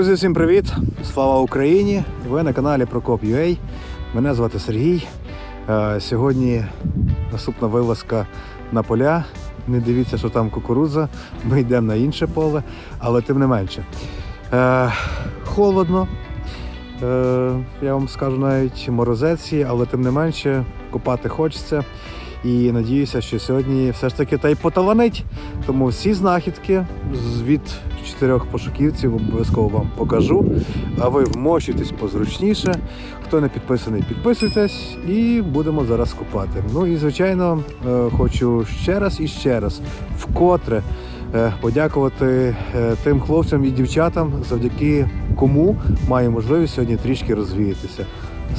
Друзі, всім привіт! Слава Україні! Ви на каналі Прокоп.ua. Мене звати Сергій. Е, Сьогодні наступна вилазка на поля. Не дивіться, що там кукурудза. Ми йдемо на інше поле, але тим не менше. Е, Холодно. Е, Я вам скажу навіть морозець але тим не менше копати хочеться. І надіюся, що сьогодні все ж таки та й поталанить. Тому всі знахідки з- від чотирьох пошуківців обов'язково вам покажу. А ви вмощуйтесь позручніше. Хто не підписаний, підписуйтесь і будемо зараз купати. Ну і звичайно, е, хочу ще раз і ще раз вкотре е, подякувати е, тим хлопцям і дівчатам, завдяки кому маю можливість сьогодні трішки розвіятися.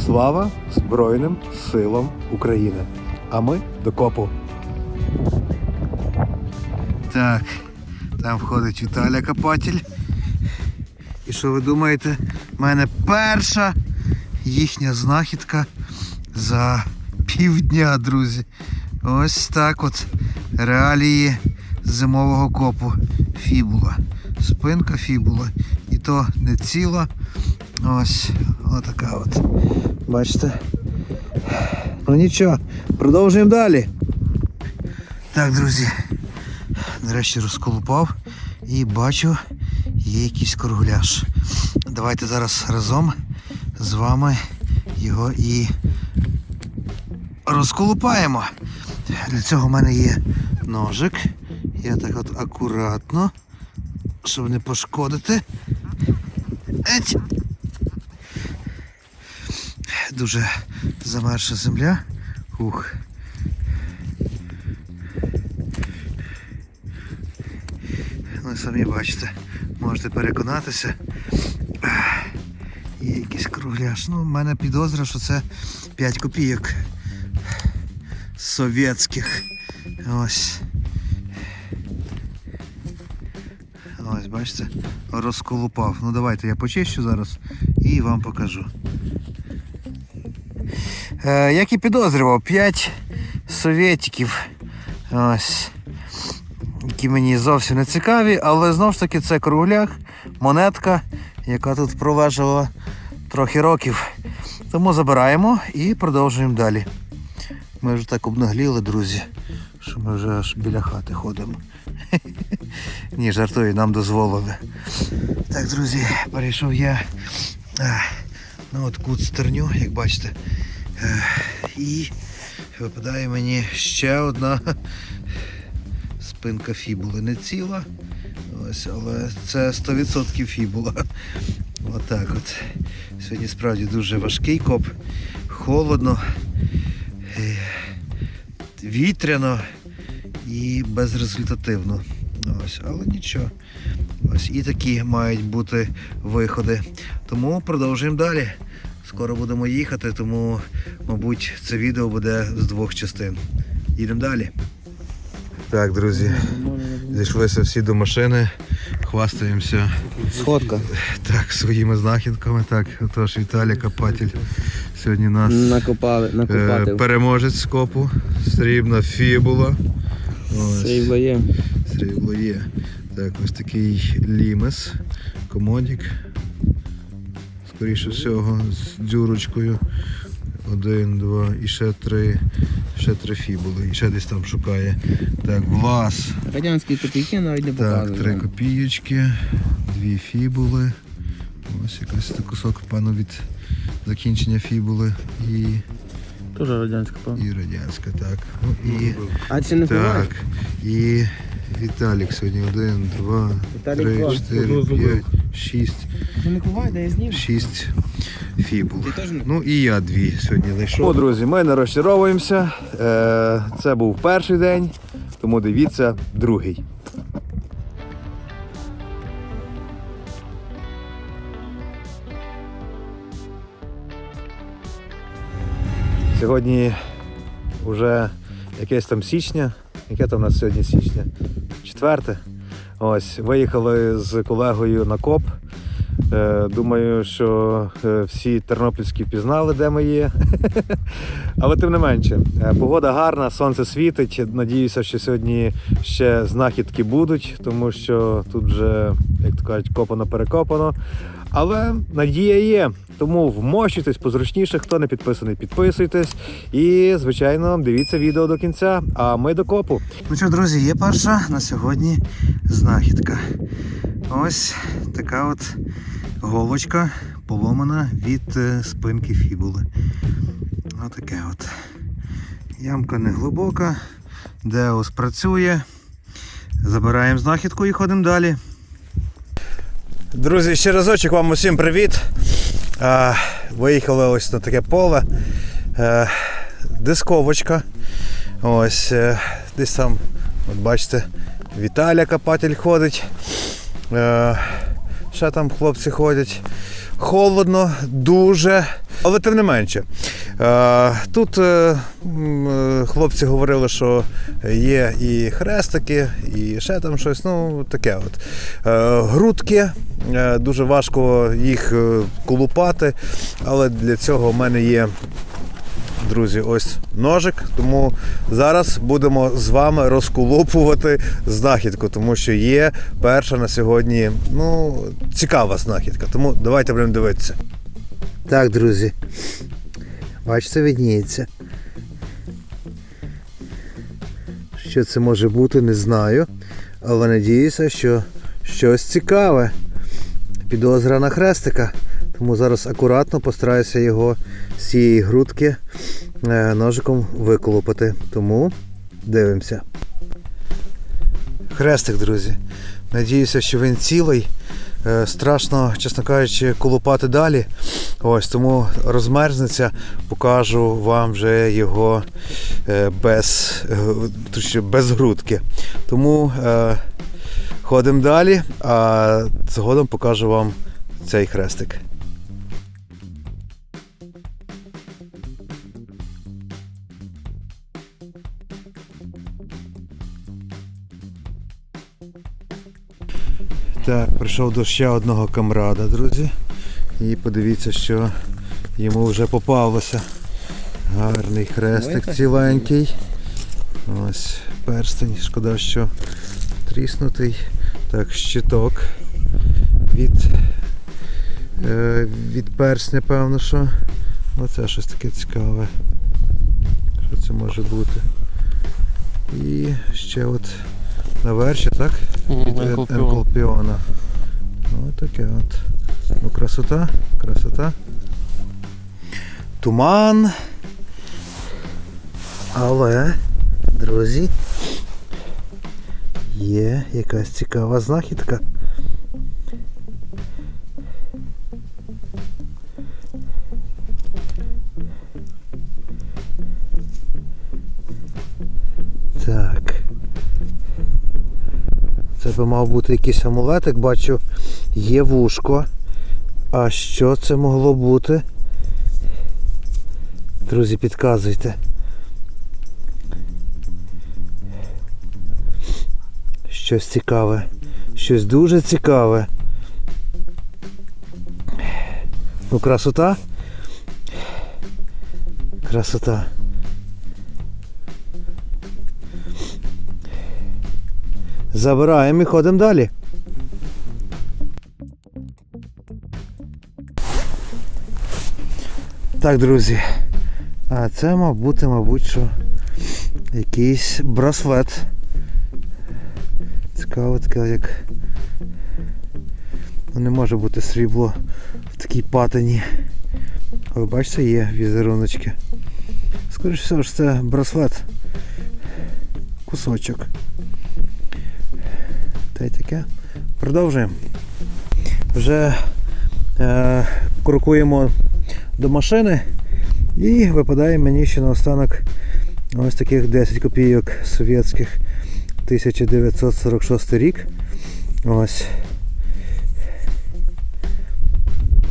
Слава Збройним силам України! А ми до копу. Так, там входить Віталя Копатель. І що ви думаєте? У мене перша їхня знахідка за півдня, друзі. Ось так от реалії зимового копу. Фібула. Спинка фібула. І то не ціла. Ось отака от. Бачите? Ну нічого, продовжуємо далі. Так, друзі, нарешті розколупав і бачу, є якийсь кругляш. Давайте зараз разом з вами його і розколупаємо. Для цього в мене є ножик. Я так от акуратно, щоб не пошкодити. Еть. Дуже замерша земля. Ух. Ну, самі бачите, можете переконатися. Є якийсь кругляш. Ну, в мене підозра, що це 5 копійок совєтських. Ось. Ось, бачите, розколупав. Ну давайте я почищу зараз і вам покажу. Е, як і підозрював, 5 совєтиків. Ось. Які мені зовсім не цікаві, але знову ж таки це кругляк, монетка, яка тут пролежала трохи років. Тому забираємо і продовжуємо далі. Ми вже так обнагліли, друзі, що ми вже аж біля хати ходимо. Ні, жартую, нам дозволили. Так, друзі, перейшов я на от кут стерню, як бачите. І випадає мені ще одна спинка фібули. Не ціла, ось, але це 100% фібула. Отак от. Сьогодні справді дуже важкий коп, холодно, е, вітряно і безрезультативно. Ось, але нічого. Ось і такі мають бути виходи. Тому продовжуємо далі. Скоро будемо їхати, тому, мабуть, це відео буде з двох частин. Їдемо далі. Так, друзі, зійшлися всі до машини, хвастаємося Сходка. так, своїми знахідками. Так, отож Віталій Копатель сьогодні нас Накопали, е, накопати. переможець скопу. Срібна фібула. Ось. Срібло є. Срібло є. Так, ось такий лімес, комодік. Скоріше всього, з дзюрочкою. Один, два і ще три. Ще три фібули. І ще десь там шукає. Так, влас. Радянські копійки навіть не Так, три копійочки, дві фібули. Ось якийсь кусок, пану від закінчення фібули і, Тоже радянська, певно. і радянська, так. Ну, і, А це не буває? так. І Віталік сьогодні один, два, Віталік три, клас. чотири, п'ять, шість, Це не буває, де я зніму. шість фібул. Ну і я дві сьогодні знайшов. О, друзі, ми не розчаровуємося. Е, Це був перший день, тому дивіться другий. Сьогодні вже якесь там січня. Яке там у нас сьогодні січня? Четверте. Ось, виїхали з колегою на коп. Е, Думаю, що е, всі тернопільські впізнали, де ми є. Але тим не менше, е, погода гарна, сонце світить. Надіюся, що сьогодні ще знахідки будуть, тому що тут вже, як то кажуть, копано перекопано. Але надія є. Тому вмощуйтесь позручніше, хто не підписаний, підписуйтесь. І, звичайно, дивіться відео до кінця. А ми до копу. Ну що, друзі, є перша на сьогодні знахідка. Ось така от голочка поломана від е, спинки фібули. Отаке от. Ямка не глибока. Деус працює. Забираємо знахідку і ходимо далі. Друзі, ще разочок вам усім привіт. Виїхали ось на таке поле. Е, дисковочка. Ось е, десь там, от бачите, Віталя копатель ходить. Е, ще там хлопці ходять. Холодно, дуже. Але тим не менше. Е, тут е, е, хлопці говорили, що є і хрестики, і ще там щось. Ну, таке от. Грудки. Дуже важко їх колупати, але для цього в мене є друзі, ось ножик. Тому зараз будемо з вами розколупувати знахідку, тому що є перша на сьогодні ну, цікава знахідка. Тому давайте будемо дивитися. Так, друзі. Бачите, видніється. Що це може бути, не знаю. Але надіюся, що щось цікаве. Підозра на хрестика. Тому зараз акуратно постараюся його з цієї грудки е, ножиком виколупати. Тому дивимося. Хрестик, друзі. Надіюся, що він цілий. Е, Страшно, чесно кажучи, колупати далі. Ось тому розмерзнеться, покажу вам вже його е, без, без грудки. Тому е, ходимо далі, а згодом покажу вам цей хрестик. Так, прийшов до ще одного камрада, друзі. І подивіться, що йому вже попалося. Гарний хрестик ціленький. Ось перстень, шкода, що тріснутий. Так, щиток від, е, від персня, певно, що. Оце щось таке цікаве. Що це може бути? І ще от наверші, так? Від Енколпіона. Ось таке от. Ну, красота, красота. Туман. Але, друзі, є якась цікава знахідка. Так. Це би мав бути якийсь амулетик, бачу, є вушко. А що це могло бути? Друзі, підказуйте. Щось цікаве. Щось дуже цікаве. Ну, красота. Красота. Забираємо і ходимо далі. Так, друзі. А це, мав бути, мабуть, що якийсь браслет. Цікаво таке, як ну, не може бути срібло в такій патині. Але бачите, є візеруночки. Скоріше всього ж це браслет. Кусочок. Та й таке. Продовжуємо. Вже е, крокуємо до машини і випадає мені ще наостанок ось таких 10 копійок совєтських 1946 рік. Ось.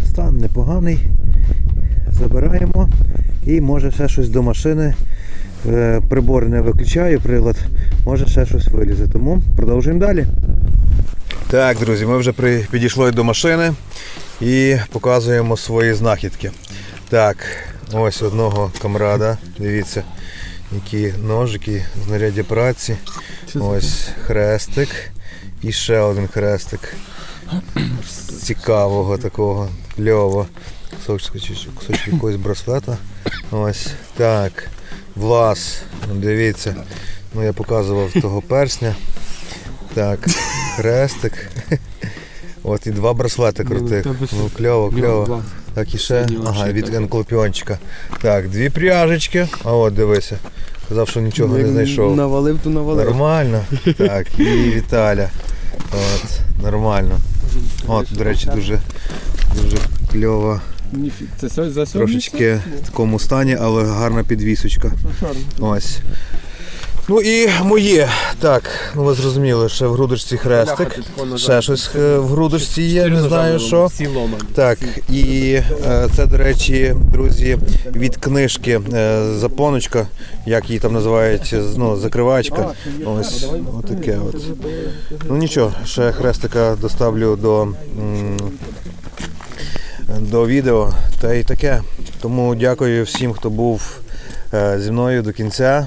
Стан непоганий. Забираємо і може ще щось до машини. Е, Прибор не виключаю, прилад, може ще щось вилізе. Тому продовжуємо далі. Так, друзі, ми вже підійшли до машини. і показуємо свої знахідки. Так, ось одного камрада. Дивіться, які ножики, знаряддя праці. Ось хрестик. І ще один хрестик. Цікавого такого, кльово. Кусочок, кусочок якогось браслета. Ось так. Влас. Дивіться. Ну я показував того персня. Так, хрестик. От і два браслети крутих. Ну кльово, кльово. Так і ще. Ага, від енклопіончика. Так, дві пряжечки. А от дивися. Казав, що нічого не знайшов. Навалив, то навалив. Нормально. Так, і Віталя. От, нормально. От, до речі, дуже, дуже кльово. Це? Трошечки в такому стані, але гарна підвісочка. Ось. Ну і моє. Так, ну ви зрозуміли, ще в грудочці хрестик. Ще щось е, в грудочці є, не знаю що. Так, і е, це, до речі, друзі, від книжки е, запоночка, як її там називають, ну, закривачка. Ось отаке от. Ну нічого, ще хрестика доставлю до, до відео. Та й таке. Тому дякую всім, хто був зі мною до кінця.